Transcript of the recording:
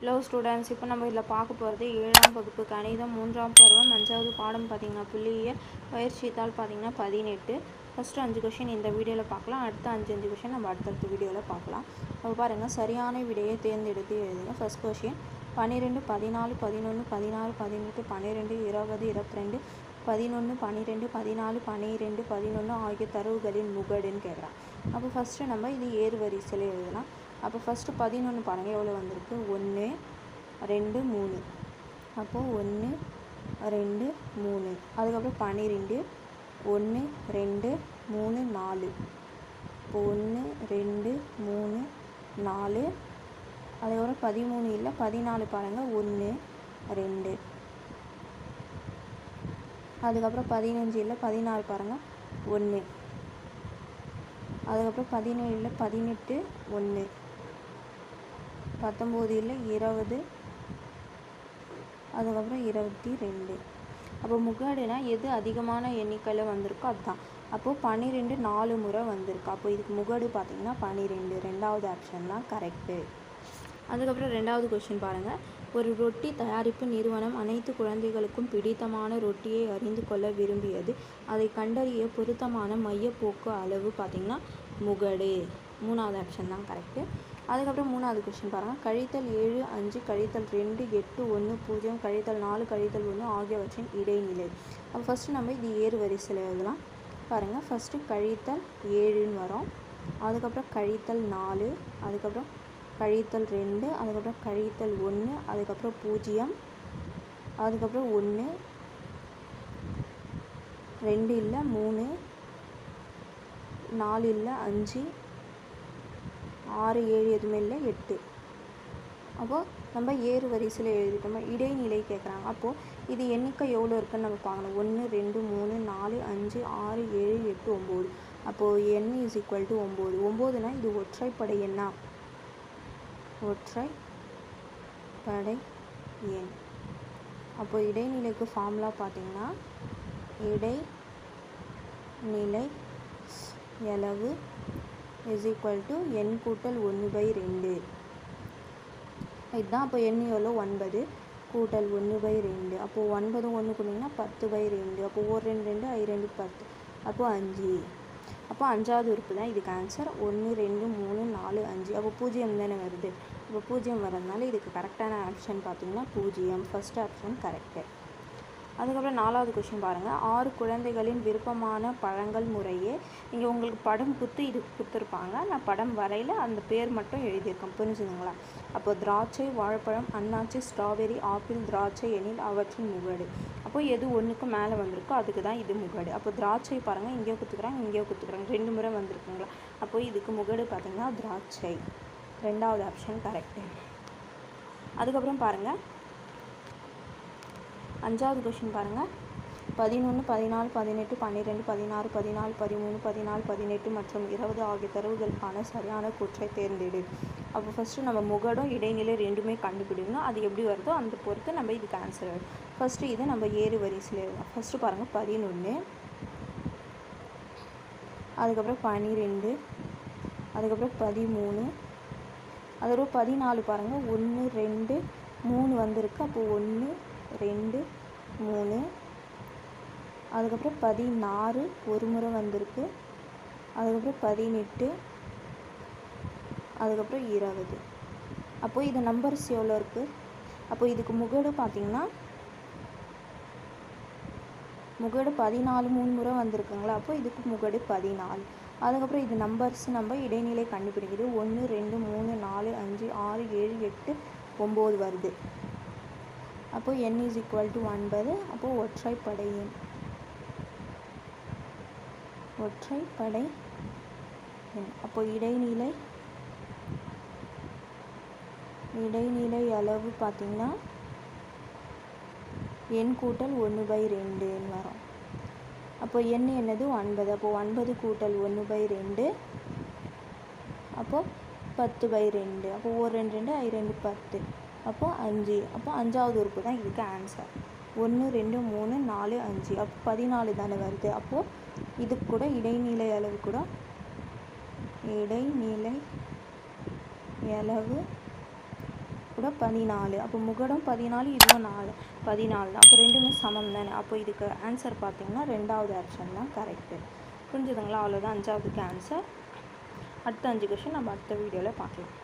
Hello students இப்போ நம்ம இதில் பார்க்க போகிறது ஏழாம் வகுப்பு கணிதம் மூன்றாம் பருவம் அஞ்சாவது பாடம் பார்த்தீங்கன்னா புள்ளியியல் பயிற்சி தாள் பார்த்தீங்கன்னா பதினெட்டு. ஃபஸ்ட்டு அஞ்சு கொஷின் இந்த வீடியோவில் பார்க்கலாம். அடுத்த அஞ்சு அஞ்சு கொஷின் நம்ம அடுத்தடுத்த வீடியோவில் பார்க்கலாம். அப்போ பாருங்கள் சரியான விடையை தேர்ந்தெடுத்து எழுதுங்க. ஃபஸ்ட் கொஷின் பன்னிரெண்டு பதினாலு பதினொன்று பதினாறு பதினெட்டு பன்னிரெண்டு இருபது இருபத்திரெண்டு பதினொன்று பன்னிரெண்டு பதினாலு பன்னிரெண்டு பதினொன்று ஆகிய தரவுகளின் முகடுன்னு கேட்குறான் அப்போ ஃபஸ்ட்டு நம்ம இது ஏறு வரிசையில் எழுதலாம். அப்போ ஃபஸ்ட்டு பதினொன்று பாருங்கள் எவ்வளோ வந்திருக்கு? ஒன்று ரெண்டு மூணு. அப்போது ஒன்று ரெண்டு மூணு. அதுக்கப்புறம் பன்னிரெண்டு ஒன்று ரெண்டு மூணு நாலு. இப்போ ஒன்று ரெண்டு மூணு நாலு. அதுக்கப்புறம் பதிமூணு இல்லை பதினாலு பாருங்கள் ஒன்று ரெண்டு. அதுக்கப்புறம் பதினஞ்சு இல்லை பதினாறு பாருங்கள் ஒன்று அதுக்கப்புறம் பதினேழில் பதினெட்டு ஒன்று பத்தொம்போது இல்லை இருபது அதுக்கப்புறம் இருபத்தி ரெண்டு. அப்போ முகாடுனா எது அதிகமான எண்ணிக்கையில் வந்திருக்கோ அதுதான். அப்போது பன்னிரெண்டு நாலு முறை வந்திருக்கு. அப்போ இதுக்கு முகடு பார்த்தீங்கன்னா பன்னிரெண்டு ரெண்டாவது ஆப்ஷன் தான் கரெக்டு அதுக்கப்புறம் ரெண்டாவது கொஷின் பாருங்கள் ஒரு ரொட்டி தயாரிப்பு நிறுவனம் அனைத்து குழந்தைகளுக்கும் பிடித்தமான ரொட்டியை அறிந்து கொள்ள விரும்பியது. அதை கண்டறிய பொருத்தமான மையப்போக்கு அளவு பார்த்திங்கன்னா முகடு. மூணாவது ஆப்ஷன் தான் கரெக்டு அதுக்கப்புறம் மூணாவது கொஷின் பாருங்கள் கழித்தல் ஏழு அஞ்சு கழித்தல் ரெண்டு எட்டு ஒன்று பூஜ்ஜியம் கழித்தல் நாலு கழித்தல் ஒன்று ஆகியவற்றின் இடைநிலை. அப்போ ஃபஸ்ட்டு நம்ம இது ஏறு வரிசையில் எழுதலாம். பாருங்கள் ஃபஸ்ட்டு கழித்தல் ஏழுன்னு வரும். அதுக்கப்புறம் கழித்தல் நாலு அதுக்கப்புறம் கழித்தல் ரெண்டு அதுக்கப்புறம் கழித்தல் ஒன்று அதுக்கப்புறம் பூஜ்ஜியம் அதுக்கப்புறம் ஒன்று ரெண்டு இல்லை மூணு நாலு இல்லை அஞ்சு ஆறு ஏழு எதுவுமே இல்லை எட்டு. அப்போது நம்ம ஏறு வரிசையில் எழுதிட்டோமா? இடைநிலை கேட்குறாங்க. அப்போது இது எண்ணிக்கை எவ்வளோ இருக்குன்னு நம்ம பார்க்கணும். ஒன்று ரெண்டு மூணு நாலு அஞ்சு ஆறு ஏழு எட்டு ஒம்பது. அப்போது என் இஸ் ஈக்குவல் டு ஒம்பது. ஒம்போதுனா இது ஒற்றைப்படை எண்ணா? ஒற்றை படை எண். அப்போ இடைநிலைக்கு ஃபார்முலா பார்த்தீங்கன்னா இடைநிலை எளவு இஸ் ஈக்குவல் டு என் கூட்டல் ஒன்று பை ரெண்டு. இதுதான் அப்போ என் எவ்வளோ ஒன்பது கூட்டல் ஒன்று பை ரெண்டு. அப்போது ஒன்பதும் ஒன்று கொடுத்தீங்கன்னா பத்து பை ரெண்டு. அப்போது ஒரு ரெண்டு ரெண்டு ஐ ரெண்டு பத்து. அப்போது அஞ்சு. அப்போ அஞ்சாவது உறுப்பு தான் இதுக்கு ஆன்சர் ஒன்று ரெண்டு மூணு நாலு அஞ்சு. அப்போ பூஜ்ஜியம் தானே வருது. இப்போ பூஜ்ஜியம் வரதுனால இதுக்கு கரெக்டான ஆப்ஷன் பார்த்தீங்கன்னா பூஜ்ஜியம். ஃபஸ்ட் ஆப்ஷன் கரெக்டு அதுக்கப்புறம் நாலாவது கொஷின் பாருங்கள் ஆறு குழந்தைகளின் விருப்பமான பழங்கள் முறையே. இங்கே உங்களுக்கு படம் குத்து இது கொடுத்துருப்பாங்க நான் படம் வரையில் அந்த பேர் மட்டும் எழுதியிருக்கேன். புரிஞ்சுதுங்களா? அப்போ திராட்சை வாழைப்பழம் அன்னாச்சி ஸ்ட்ராபெரி ஆப்பிள் திராட்சை எனில் அவற்றின் முகடு. அப்போ எது ஒன்றுக்கு மேலே வந்திருக்கோ அதுக்கு தான் இது முகடு. அப்போ திராட்சை பாருங்கள் இங்கேயோ குத்துக்கிறாங்க இங்கேயோ குத்துக்கிறாங்க. ரெண்டு முறை வந்திருக்குங்களா? அப்போ இதுக்கு முகடு பார்த்திங்கன்னா திராட்சை. ரெண்டாவது ஆப்ஷன் கரெக்டு அதுக்கப்புறம் பாருங்கள் அஞ்சாவது கொஷின் பாருங்கள் பதினொன்று பதினாலு பதினெட்டு பன்னிரெண்டு பதினாறு பதினாலு பதிமூணு பதினாலு பதினெட்டு மற்றும் இருபது ஆகிய தரவுகளுக்கான சரியான கூற்றை தேர்ந்தெடு. அப்போ ஃபஸ்ட்டு நம்ம முகடும் இடைநிலை ரெண்டுமே கண்டுபிடிக்கணும். அது எப்படி வருதோ அந்த பொறுத்து நம்ம இதுக்கு ஆன்சர் ஆகிடும் ஃபஸ்ட்டு இது நம்ம ஏறு வரிசையில் எழுதலாம் ஃபஸ்ட்டு பாருங்கள் பதினொன்று அதுக்கப்புறம் பன்னிரெண்டு அதுக்கப்புறம் பதிமூணு அதுக்கப்புறம் பதினாலு பாருங்கள் ஒன்று ரெண்டு மூணு வந்திருக்கு. அப்போது ஒன்று ரெண்டு மூணு. அதுக்கப்புறம் பதினாறு ஒரு முறை வந்திருக்கு. அதுக்கப்புறம் பதினெட்டு. அதுக்கப்புறம் இருபது. அப்போ இது நம்பர்ஸ் எவ்வளோ இருக்குது அப்போ இதுக்கு முகடு பார்த்திங்கன்னா முகடு பதினாலு மூணு முறை வந்திருக்குங்களா? அப்போ இதுக்கு முகடு பதினாலு. அதுக்கப்புறம் இது நம்பர்ஸ் நம்ம இடைநிலை கண்டுபிடிக்குது. ஒன்று ரெண்டு மூணு நாலு அஞ்சு ஆறு ஏழு எட்டு ஒம்பது வருது. அப்போது என் இஸ் ஈக்குவல் டு ஒன்பது அப்போது ஒற்றைப்படை எண். ஒற்றைப்படை எண். அப்போ இடைநிலை இடைநிலை அளவு பார்த்திங்கன்னா எண் கூட்டல் ஒன்று பை ரெண்டுன்னு வரும். அப்போ எண் என்னது? ஒன்பது. அப்போ ஒன்பது கூட்டல் ஒன்று பை ரெண்டு. அப்போது பத்து பை ரெண்டு. அப்போ ஒரு ரெண்டு ரெண்டு ஐ ரெண்டு பத்து. அப்போது அஞ்சு. அப்போ அஞ்சாவது உறுப்பு தான் இதுக்கு ஆன்சர் ஒன்று ரெண்டு மூணு நாலு அஞ்சு. அப்போ பதினாலு தானே வருது. அப்போது இதுக்கு கூட இடைநிலை அளவு கூட இடைநிலை அளவு கூட பதினாலு. அப்போ முகடம் பதினாலு இதுவும் நாலு. பதினாலு தான். அப்போ ரெண்டுமே சமம் தானே. அப்போ இதுக்கு ஆன்சர் பார்த்தீங்கன்னா ரெண்டாவது ஆப்ஷன் தான் கரெக்டு புரிஞ்சுதுங்களா? அவ்வளோதான் அஞ்சாவதுக்கு ஆன்சர் அடுத்த அஞ்சு கொஷின் நம்ம அடுத்த வீடியோவில் பார்க்கலாம்.